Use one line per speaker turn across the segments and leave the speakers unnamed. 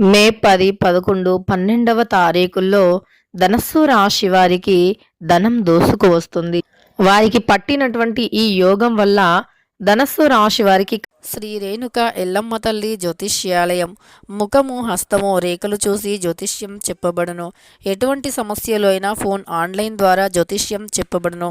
మే పది పదకొండు పన్నెండవ తారీఖుల్లో ధనస్సు రాశి వారికి ధనం దోసుకు వస్తుంది. వారికి పట్టినటువంటి ఈ యోగం వల్ల ధనస్సు రాశి వారికి శ్రీ రేణుక ఎల్లమ్మ తల్లి జ్యోతిష్యాలయం ముఖము హస్తము రేఖలు చూసి జ్యోతిష్యం చెప్పబడును. ఎటువంటి సమస్యలు అయినా ఫోన్ ఆన్లైన్ ద్వారా జ్యోతిష్యం చెప్పబడును.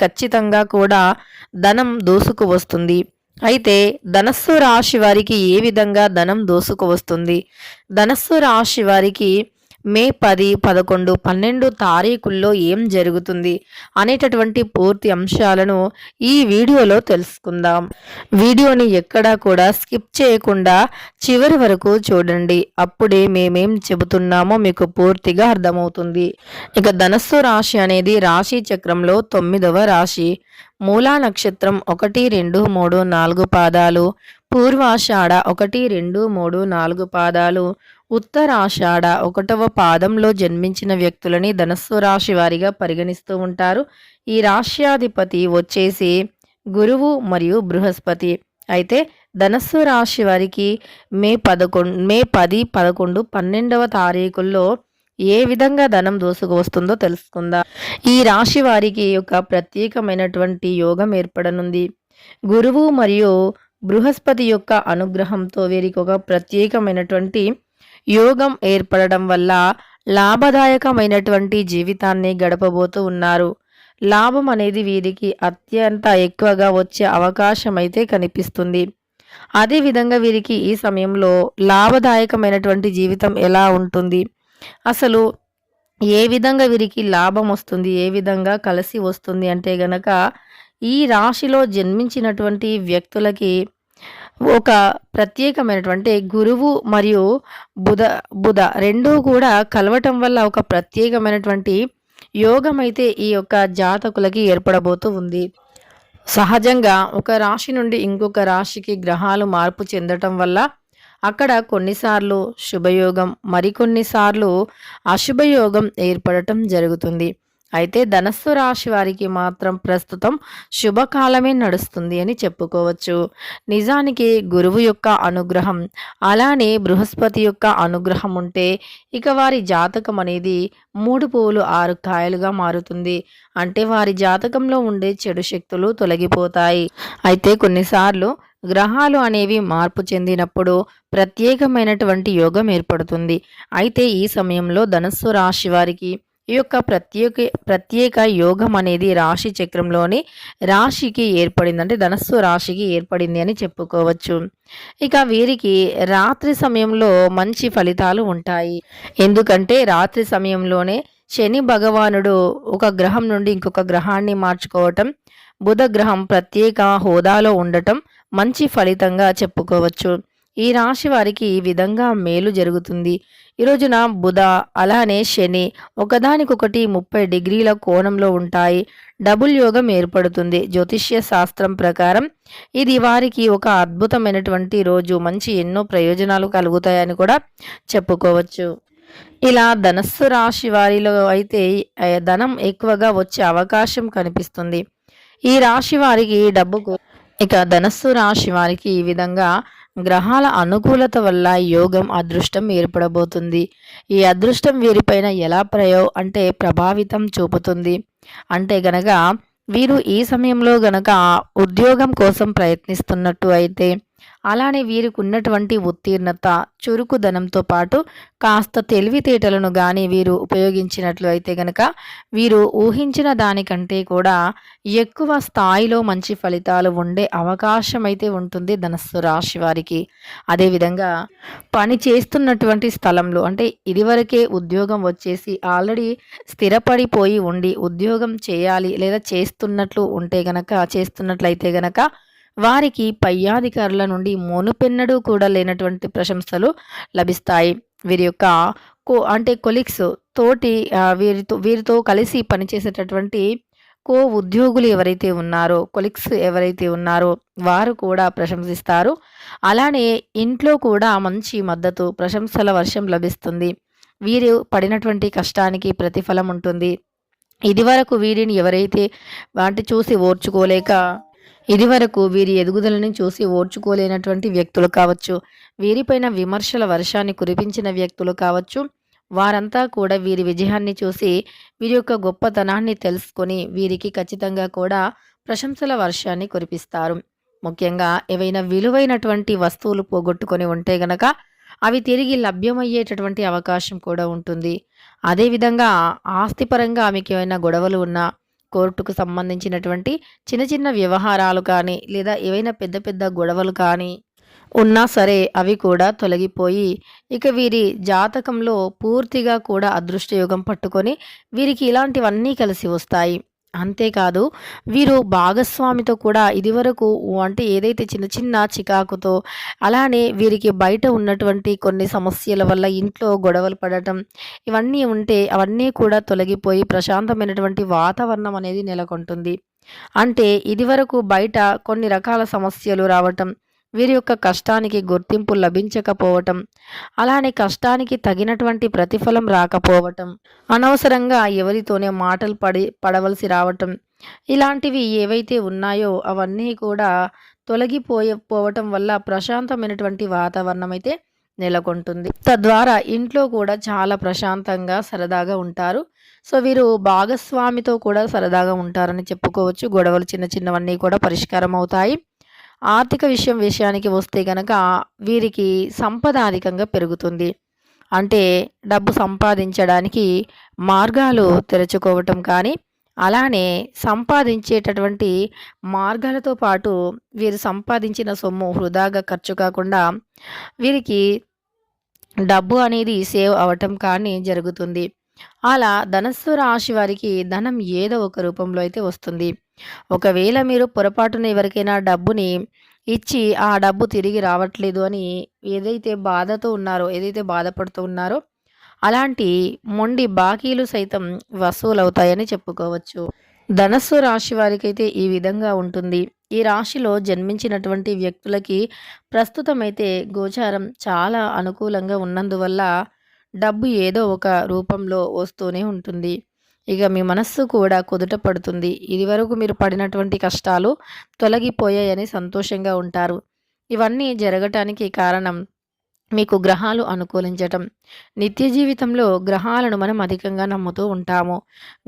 ఖచ్చితంగా కూడా ధనం దోసుకు వస్తుంది. అయితే ధనస్సు రాశి వారికి ఏ విధంగా ధనం దోసుకు వస్తుంది? ధనస్సు రాశి వారికి మే పది పదకొండు పన్నెండు తారీఖుల్లో ఏం జరుగుతుంది అనేటటువంటి పూర్తి అంశాలను ఈ వీడియోలో తెలుసుకుందాం. వీడియోని ఎక్కడా కూడా స్కిప్ చేయకుండా చివరి వరకు చూడండి. అప్పుడే మేమేం చెబుతున్నామో మీకు పూర్తిగా అర్థమవుతుంది. ఇక ధనస్సు రాశి అనేది రాశి చక్రంలో తొమ్మిదవ రాశి. మూలా నక్షత్రం ఒకటి రెండు మూడు నాలుగు పాదాలు. పూర్వాషాఢ ఒకటి రెండు మూడు నాలుగు పాదాలు. ఉత్తరాషాఢ ఒకటవ పాదంలో జన్మించిన వ్యక్తులని ధనస్సు రాశి వారిగా పరిగణిస్తూ ఉంటారు. ఈ రాశ్యాధిపతి వచ్చేసి గురువు మరియు బృహస్పతి. అయితే ధనస్సు రాశి వారికి మే పదకొండు మే పది పదకొండు పన్నెండవ తారీఖుల్లో ఏ విధంగా ధనం దోసుకు వస్తుందో తెలుసుకుందాం. ఈ రాశి వారికి ఒక ప్రత్యేకమైనటువంటి యోగం ఏర్పడనుంది. గురువు మరియు బృహస్పతి యొక్క అనుగ్రహంతో వీరికి ఒక ప్రత్యేకమైనటువంటి యోగం ఏర్పడడం వల్ల లాభదాయకమైనటువంటి జీవితాన్ని గడపబోతూ ఉన్నారు. లాభం అనేది వీరికి అత్యంత ఎక్కువగా వచ్చే అవకాశం అయితే కనిపిస్తుంది అదేవిధంగా వీరికి ఈ సమయంలో లాభదాయకమైనటువంటి జీవితం ఎలా ఉంటుంది? అసలు ఏ విధంగా వీరికి లాభం వస్తుంది? ఏ విధంగా కలిసి వస్తుంది? అంటే గనక ఈ రాశిలో జన్మించినటువంటి వ్యక్తులకి ఒక ప్రత్యేకమైనటువంటి గురువు మరియు బుధ బుధ రెండూ కూడా కలవటం వల్ల ఒక ప్రత్యేకమైనటువంటి యోగం అయితే ఈ యొక్క జాతకులకి ఏర్పడబోతూ ఉంది. సహజంగా ఒక రాశి నుండి ఇంకొక రాశికి గ్రహాలు మార్పు చెందటం వల్ల అక్కడ కొన్నిసార్లు శుభయోగం మరికొన్నిసార్లు అశుభయోగం ఏర్పడటం జరుగుతుంది. అయితే ధనస్సు రాశి వారికి మాత్రం ప్రస్తుతం శుభకాలమే నడుస్తుంది అని చెప్పుకోవచ్చు. నిజానికి గురువు యొక్క అనుగ్రహం అలానే బృహస్పతి యొక్క అనుగ్రహం ఉంటే ఇక వారి జాతకం అనేది మూడు పువ్వులు ఆరు కాయలుగా మారుతుంది. అంటే వారి జాతకంలో ఉండే చెడు శక్తులు తొలగిపోతాయి. అయితే కొన్నిసార్లు గ్రహాలు అనేవి మార్పు చెందినప్పుడు ప్రత్యేకమైనటువంటి యోగం ఏర్పడుతుంది. అయితే ఈ సమయంలో ధనస్సు రాశి వారికి ఈ యొక్క ప్రత్యేక ప్రత్యేక యోగం అనేది రాశి చక్రంలోని రాశికి ఏర్పడింది అంటే ధనస్సు రాశికి ఏర్పడింది అని చెప్పుకోవచ్చు. ఇక వీరికి రాత్రి సమయంలో మంచి ఫలితాలు ఉంటాయి. ఎందుకంటే రాత్రి సమయంలోనే శని భగవానుడు ఒక గ్రహం నుండి ఇంకొక గ్రహాన్ని మార్చుకోవటం బుధ గ్రహం ప్రత్యేక హోదాలో ఉండటం మంచి ఫలితంగా చెప్పుకోవచ్చు. ఈ రాశి వారికి ఈ విధంగా మేలు జరుగుతుంది. ఈ రోజున బుధ అలానే శని ఒకదానికొకటి ముప్పై డిగ్రీల కోణంలో ఉంటాయి. డబుల్ యోగం ఏర్పడుతుంది. జ్యోతిష్య శాస్త్రం ప్రకారం ఇది వారికి ఒక అద్భుతమైనటువంటి రోజు. మంచి ఎన్నో ప్రయోజనాలు కలుగుతాయని కూడా చెప్పుకోవచ్చు. ఇలా ధనస్సు రాశి వారిలో అయితే ధనం ఎక్కువగా వచ్చే అవకాశం కనిపిస్తుంది. ఈ రాశి వారికి డబ్బుకు ఇక ధనస్సు రాశి వారికి ఈ విధంగా గ్రహాల అనుకూలత వల్ల యోగం అదృష్టం ఏర్పడబోతుంది. ఈ అదృష్టం వీరిపైన ఎలా ప్రయో అంటే ప్రభావితం చూపుతుంది. అంటే గనక వీరు ఈ సమయంలో గనక ఉద్యోగం కోసం ప్రయత్నిస్తున్నట్టు అయితే అలానే వీరికి ఉన్నటువంటి ఉత్తీర్ణత చురుకుదనంతో పాటు కాస్త తెలివితేటలను కానీ వీరు ఉపయోగించినట్లు అయితే గనక వీరు ఊహించిన దానికంటే కూడా ఎక్కువ స్థాయిలో మంచి ఫలితాలు ఉండే అవకాశం అయితే ఉంటుంది ధనస్సు రాశి వారికి. అదేవిధంగా పని చేస్తున్నటువంటి స్థలంలో అంటే ఇదివరకే ఉద్యోగం వచ్చేసి ఆల్రెడీ స్థిరపడిపోయి ఉండి ఉద్యోగం చేయాలి లేదా చేస్తున్నట్లు ఉంటే గనక చేస్తున్నట్లయితే గనక వారికి పై అధికారుల నుండి మోనుపెన్నడూ కూడా లేనటువంటి ప్రశంసలు లభిస్తాయి. వీరి యొక్క కో అంటే కొలిక్స్ తోటి వీరితో వీరితో కలిసి పనిచేసేటటువంటి కో ఉద్యోగులు ఎవరైతే ఉన్నారో కొలిక్స్ ఎవరైతే ఉన్నారో వారు కూడా ప్రశంసిస్తారు. అలానే ఇంట్లో కూడా మంచి మద్దతు ప్రశంసల వర్షం లభిస్తుంది. వీరు పడినటువంటి కష్టానికి ప్రతిఫలం ఉంటుంది. ఇదివరకు వీరిని ఎవరైతే వాటి చూసి ఓర్చుకోలేక ఇదివరకు వీరి ఎదుగుదలని చూసి ఓర్చుకోలేనటువంటి వ్యక్తులు కావచ్చు వీరిపైన విమర్శల వర్షాన్ని కురిపించిన వ్యక్తులు కావచ్చు వారంతా కూడా వీరి విజయాన్ని చూసి వీరి యొక్క గొప్పతనాన్ని తెలుసుకొని వీరికి ఖచ్చితంగా కూడా ప్రశంసల వర్షాన్ని కురిపిస్తారు. ముఖ్యంగా ఏవైనా విలువైనటువంటి వస్తువులు పోగొట్టుకొని ఉంటే గనక అవి తిరిగి లభ్యమయ్యేటటువంటి అవకాశం కూడా ఉంటుంది. అదేవిధంగా ఆస్తిపరంగా ఆమెకి ఏమైనా గొడవలు ఉన్నా కోర్టుకు సంబంధించినటువంటి చిన్న చిన్న వ్యవహారాలు కానీ లేదా ఏవైనా పెద్ద పెద్ద గొడవలు కానీ ఉన్నా సరే అవి కూడా తొలగిపోయి ఇక వీరి జాతకంలో పూర్తిగా కూడా అదృష్టయోగం పట్టుకొని వీరికి ఇలాంటివన్నీ కలిసి వస్తాయి. అంతేకాదు వీరు భాగస్వామితో కూడా ఇదివరకు అంటే ఏదైతే చిన్న చిన్న చికాకుతో అలానే వీరికి బయట ఉన్నటువంటి కొన్ని సమస్యల వల్ల ఇంట్లో గొడవలు పడటం ఇవన్నీ ఉంటే అవన్నీ కూడా తొలగిపోయి ప్రశాంతమైనటువంటి వాతావరణం అనేది నెలకొంటుంది. అంటే ఇదివరకు బయట కొన్ని రకాల సమస్యలు రావటం వీరి యొక్క కష్టానికి గుర్తింపు లభించకపోవటం అలానే కష్టానికి తగినటువంటి ప్రతిఫలం రాకపోవటం అనవసరంగా ఎవరితోనే మాటలు పడి పడవలసి రావటం ఇలాంటివి ఏవైతే ఉన్నాయో అవన్నీ కూడా తొలగిపోయే పోవటం వల్ల ప్రశాంతమైనటువంటి వాతావరణం అయితే నెలకొంటుంది. తద్వారా ఇంట్లో కూడా చాలా ప్రశాంతంగా సరదాగా ఉంటారు. సో వీరు భాగస్వామితో కూడా సరదాగా ఉంటారని చెప్పుకోవచ్చు. గొడవలు చిన్న చిన్నవన్నీ కూడా పరిష్కారం అవుతాయి ఆర్థిక విషయం విషయానికి వస్తే కనుక వీరికి సంపద అధికంగా పెరుగుతుంది. అంటే డబ్బు సంపాదించడానికి మార్గాలు తెరుచుకోవటం కానీ అలానే సంపాదించేటటువంటి మార్గాలతో పాటు వీరు సంపాదించిన సొమ్ము వృధాగా ఖర్చు కాకుండా వీరికి డబ్బు అనేది సేవ్ అవటం కానీ జరుగుతుంది. అలా ధనస్సు రాశి వారికి ధనం ఏదో ఒక రూపంలో అయితే వస్తుంది. ఒకవేళ మీరు పొరపాటున ఎవరికైనా డబ్బుని ఇచ్చి ఆ డబ్బు తిరిగి రావట్లేదు అని ఏదైతే బాధతో ఉన్నారో ఏదైతే బాధపడుతూ ఉన్నారో అలాంటి మొండి బాకీలు సైతం వసూలవుతాయని చెప్పుకోవచ్చు. ధనస్సు రాశి వారికైతే ఈ విధంగా ఉంటుంది. ఈ రాశిలో జన్మించినటువంటి వ్యక్తులకి ప్రస్తుతమైతే గోచారం చాలా అనుకూలంగా ఉన్నందువల్ల డబ్బు ఏదో ఒక రూపంలో వస్తూనే ఉంటుంది. ఇక మీ మనస్సు కూడా కుదుట పడుతుంది. ఇదివరకు మీరు పడినటువంటి కష్టాలు తొలగిపోయాయని సంతోషంగా ఉంటారు. ఇవన్నీ జరగటానికి కారణం మీకు గ్రహాలు అనుకూలించటం. నిత్య జీవితంలో గ్రహాలను మనం అధికంగా నమ్ముతూ ఉంటాము.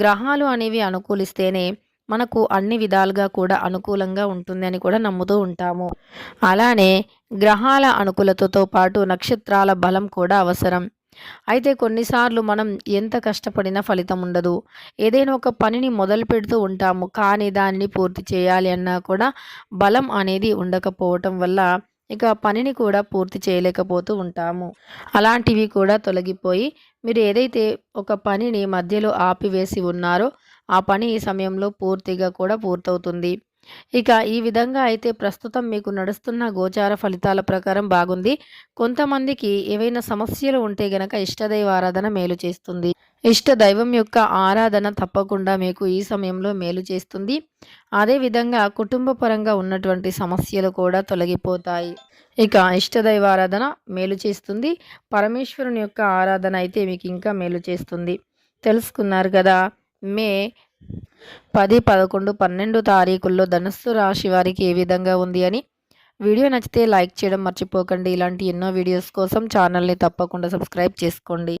గ్రహాలు అనేవి అనుకూలిస్తేనే మనకు అన్ని విధాలుగా కూడా అనుకూలంగా ఉంటుంది అని కూడా నమ్ముతూ ఉంటాము. అలానే గ్రహాల అనుకూలతతో పాటు నక్షత్రాల బలం కూడా అవసరం. అయితే కొన్నిసార్లు మనం ఎంత కష్టపడినా ఫలితం ఉండదు. ఏదైనా ఒక పనిని మొదలు పెడుతూ ఉంటాము. కానీ దానిని పూర్తి చేయాలి అన్నా కూడా బలం అనేది ఉండకపోవటం వల్ల ఇక పనిని కూడా పూర్తి చేయలేకపోతూ ఉంటాము. అలాంటివి కూడా తొలగిపోయి మీరు ఏదైతే ఒక పనిని మధ్యలో ఆపివేసి ఉన్నారో ఆ పని సమయంలో పూర్తిగా కూడా పూర్తవుతుంది. ఇక ఈ విధంగా అయితే ప్రస్తుతం మీకు నడుస్తున్న గోచార ఫలితాల ప్రకారం బాగుంది. కొంతమందికి ఏవైనా సమస్యలు ఉంటే గనక ఇష్టదైవ ఆరాధన మేలు చేస్తుంది. ఇష్ట దైవం యొక్క ఆరాధన తప్పకుండా మీకు ఈ సమయంలో మేలు చేస్తుంది. అదేవిధంగా కుటుంబ పరంగా ఉన్నటువంటి సమస్యలు కూడా తొలగిపోతాయి. ఇక ఇష్టదైవ ఆరాధన మేలు చేస్తుంది. పరమేశ్వరుని యొక్క ఆరాధన అయితే మీకు ఇంకా మేలు చేస్తుంది. తెలుసుకున్నారు కదా? మే పది పదకొండు పన్నెండు తారీఖుల్లో ధనస్సు రాశి వారికి ఏ విధంగా ఉంది అని వీడియో నచ్చితే లైక్ చేయడం మర్చిపోకండి. ఇలాంటి ఎన్నో వీడియోస్ కోసం ఛానల్ని తప్పకుండా సబ్స్క్రైబ్ చేసుకోండి.